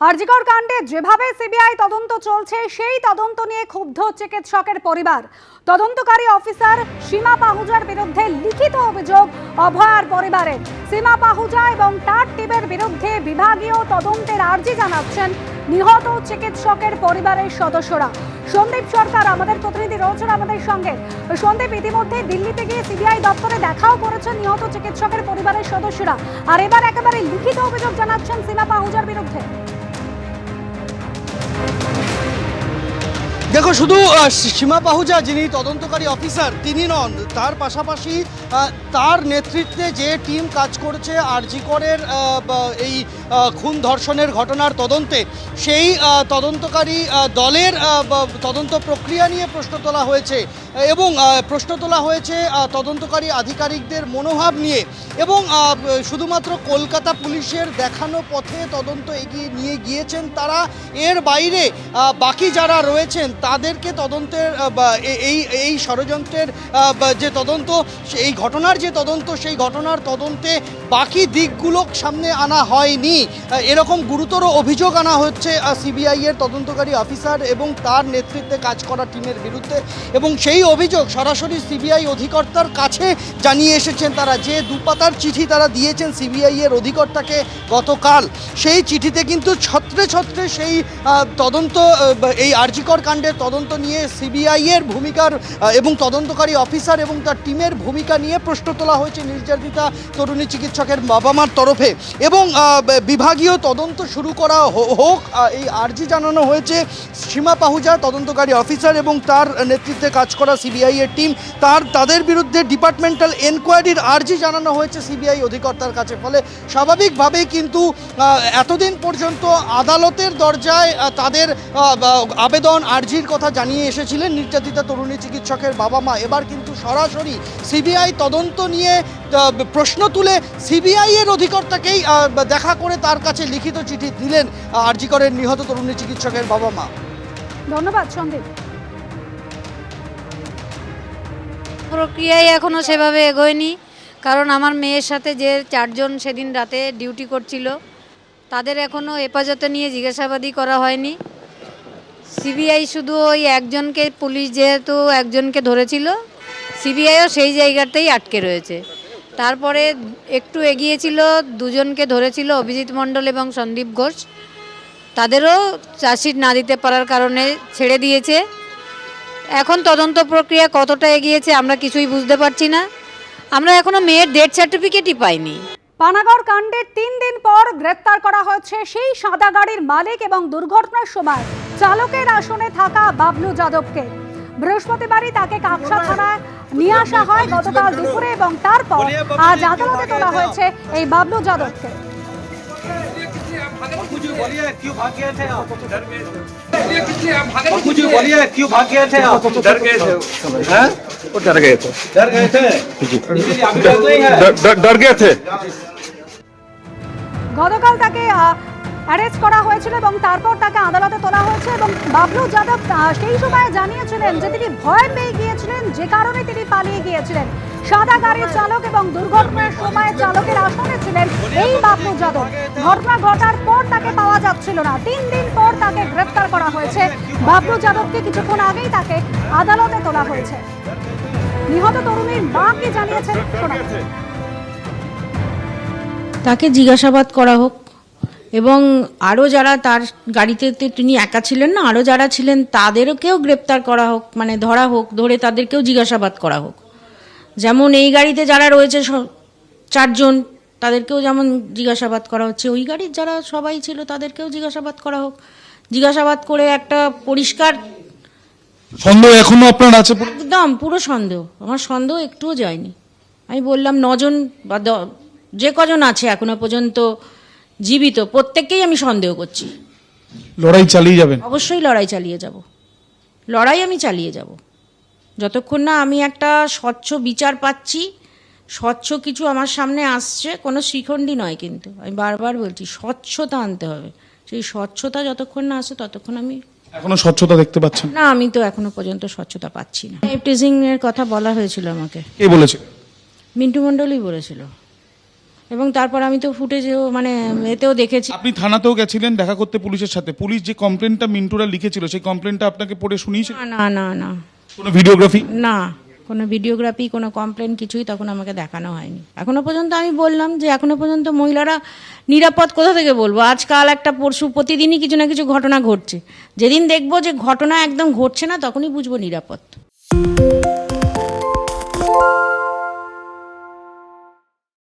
আরজিকর কাণ্ডে যেভাবে সিবিআই তদন্ত চলছে, সেই তদন্ত নিয়ে ক্ষুব্ধ চিকিৎসকের পরিবার। তদন্তকারী অফিসার সীমা পাহুজার বিরুদ্ধে লিখিত অভিযোগ অভয়ার পরিবারের সীমা পাহুজা এবং তার টিমের বিরুদ্ধে বিভাগীয় তদন্তের আর্জি জানাচ্ছেন নিহত চিকিৎসকের পরিবারের সদস্যরা। সন্দীপ সরকার, আমাদের প্রতিনিধি রয়েছেন আমাদের সঙ্গে। সন্দীপ ইতিমধ্যে দিল্লিতে গিয়ে সিবিআই দপ্তরে দেখাও করেছেন নিহত চিকিৎসকের পরিবারের সদস্যরা। আর এবার একেবারে লিখিত অভিযোগ জানাচ্ছেন সীমা পাহুজার বিরুদ্ধে। দেখো, শুধু সীমা পাহুজা যিনি তদন্তকারী অফিসার, তিনি নন। তার পাশাপাশি তার নেতৃত্বে যে টিম কাজ করছে আরজিকরের এই খুন ধর্ষণের ঘটনার তদন্তে, সেই তদন্তকারী দলের তদন্ত প্রক্রিয়া নিয়ে প্রশ্ন তোলা হয়েছে এবং প্রশ্ন তোলা হয়েছে তদন্তকারী আধিকারিকদের মনোভাব নিয়ে এবং শুধুমাত্র কলকাতা পুলিশের দেখানো পথে তদন্ত এগিয়ে নিয়ে গিয়েছেন তারা। এর বাইরে বাকি যারা রয়েছেন তাদেরকে তদন্তের এই এই ষড়যন্ত্রের যে তদন্ত, এই ঘটনার যে তদন্ত, সেই ঘটনার তদন্তে বাকি দিকগুলো সামনে আনা হয়নি। এরকম গুরুতর অভিযোগ আনা হচ্ছে সিবিআই এর তদন্তকারী অফিসার এবং তার নেতৃত্বে কাজ করা টিমের বিরুদ্ধে। এবং সেই অভিযোগ সরাসরি সিবিআই অধিকর্তার কাছে জানিয়ে এসেছেন তারা, যে দুপাতার চিঠি তারা দিয়েছেন সিবিআই এর অধিকর্তাকে গতকাল। সেই চিঠিতে কিন্তু ছত্রে ছত্রে সেই তদন্ত এই আরজিকর কাণ্ডের তদন্ত নিয়ে সিবিআই এর ভূমিকার এবং তদন্তকারী অফিসার এবং তার টিমের ভূমিকা নিয়ে প্রশ্ন তোলা হয়েছে নির্যাতিতা তরুণী চিকিৎসকের বাবা মার তরফে। এবং বিভাগীয় তদন্ত শুরু করা হোক এই আর্জি জানানো হয়েছে সীমা পাহুজা, তদন্তকারী অফিসার এবং তার নেতৃত্বে কাজ করা সিবিআই এর টিম। তার, তাদের বিরুদ্ধে ডিপার্টমেন্টাল এনকোয়ারির আর্জি জানানো হয়েছে সিবিআই অধিকর্তার কাছে। ফলে স্বাভাবিকভাবেই কিন্তু এতদিন পর্যন্ত আদালতের দরজায় তাদের আবেদন, আর্জির কথা জানিয়ে এসেছিলেন নির্যাতিতা তরুণী চিকিৎসকের বাবা মা। এবার কিন্তু সরাসরি সিবিআই তদন্ত নিয়ে প্রশ্ন তুলে সিবিআই এর অধিকর্তাকেই দেখা করে তার কাছে লিখিত চিঠি দিলেন আরজিকরের নিহত তরুণী চিকিৎসকের বাবা মা। ধন্যবাদ সন্দীপ। প্রক্রিয়ায় এখনও সেভাবে এগোয়নি কারণ আমার মেয়ের সাথে যে চারজন সেদিন রাতে ডিউটি করছিল তাদের এখনও হেফাজতে নিয়ে জিজ্ঞাসাবাদি করা হয়নি। সিবিআই শুধু ওই একজনকে, পুলিশ যেহেতু একজনকে ধরেছিল, সিবিআইও সেই জায়গাতেই আটকে রয়েছে। তারপরে একটু এগিয়েছিল, দুজনকে ধরেছিল অভিজিৎ মণ্ডল এবং সন্দীপ ঘোষ। তাদেরও চার্জশিট না দিতে পারার কারণে ছেড়ে দিয়েছে। এখন তদন্ত প্রক্রিয়া কতটা এগিয়েছে আমরা কিছুই বুঝতে পারছি না। আমরা এখনও মেয়ের ডেথ সার্টিফিকেটই পাইনি। পানাগড় কাণ্ডের তিন দিন পর গ্রেপ্তার করা হয়েছে সেই সাদা গাড়ির মালিক এবং দুর্ঘটনার সময়। চালকের আসনে থাকা বাবলু যাদবকে। বৃহস্পতিবারই তাকে কাকসা থানায় নিয়ে আসা হয় গতকাল দুপুরে এবং তারপর আজ আদালতে তোলা হয়েছে এই বাবলু যাদবকে। গতকাল তাকে অ্যারেস্ট করা হয়েছিল এবং তারপর তাকে আদালতে তোলা হয়েছে এবং বাবলু যাদব সেই সময় জানিয়েছিলেন যে তিনি ভয় পেয়ে গিয়েছিলেন, যে কারণে তিনি পালিয়ে গিয়েছিলেন। সাদা গাড়ির চালক এবং দুর্ঘটনার সময় চালকের আসনে ছিলেন এই বাবলু যাদব। ঘটনা ঘটার পর তাকে পাওয়া যাচ্ছিল না। তিন দিন পর তাকে গ্রেপ্তার করা হয়েছে। বাবলু যাদবকে কিছুক্ষণ আগেই তাকে আদালতে তোলা হয়েছে। নিহত তরুণীর মা কি জানিয়েছেন? তাকে জিজ্ঞাসাবাদ করা হোক। এবং আরও যারা তার গাড়িতে তো তিনি একা ছিলেন না আরও যারা ছিলেন তাদেরকেও গ্রেপ্তার করা হোক মানে ধরা হোক ধরে তাদেরকেও জিজ্ঞাসাবাদ করা হোক। যেমন এই গাড়িতে যারা রয়েছে চারজন তাদেরকেও যেমন জিজ্ঞাসাবাদ করা হচ্ছে ওই গাড়ির যারা সবাই ছিল তাদেরকেও জিজ্ঞাসাবাদ করা হোক। জিজ্ঞাসাবাদ করে একটা পরিষ্কার সন্দেহ এখনও আপনার আছে? একদম পুরো সন্দেহ। আমার সন্দেহ একটুও যায়নি। আমি বললাম নজন বা যে কজন আছে এখনও পর্যন্ত জীবিত প্রত্যেককেই আমি সন্দেহ করছি। লড়াই চালিয়ে যাবেন। অবশ্যই লড়াই চালিয়ে যাব। লড়াই আমি চালিয়ে যাব। যতক্ষণ না আমি একটা স্বচ্ছ বিচার পাচ্ছি স্বচ্ছ কিছু আমার সামনে আসছে কোনো শিখণ্ডী নয় কিন্তু। আমি বারবার বলছি স্বচ্ছতা আনতে হবে। সেই স্বচ্ছতা যতক্ষণ না আসে ততক্ষণ আমি এখনও স্বচ্ছতা দেখতে পাচ্ছেন? না আমি তো এখনও পর্যন্ত স্বচ্ছতা পাচ্ছি না। এর কথা বলা হয়েছিল আমাকে। কে বলেছে? মিন্টু মণ্ডলই বলেছিল। এবং তারপর আমি তো ফুটেজেও মানে এতেও দেখেছি। আপনি থানাতেও গেছিলেন দেখা করতে পুলিশের সাথে। পুলিশ যে কমপ্লেনটা মিন্টুরা লিখেছিল সেই কমপ্লেনটা আপনাকে পড়ে শুনিয়েছে? না না না না। কোনো ভিডিওগ্রাফি না কোনো ভিডিওগ্রাফি কোনো কমপ্লেন কিছুই তখন আমাকে দেখানো হয়নি। এখনও পর্যন্ত আমি বললাম যে এখনও পর্যন্ত মহিলারা নিরাপদ কোথা থেকে বলব? আজকাল একটা পরশু প্রতিদিনই কিছু না কিছু ঘটনা ঘটছে। যেদিন দেখব যে ঘটনা একদম ঘটছে না তখনই বুঝব নিরাপদ।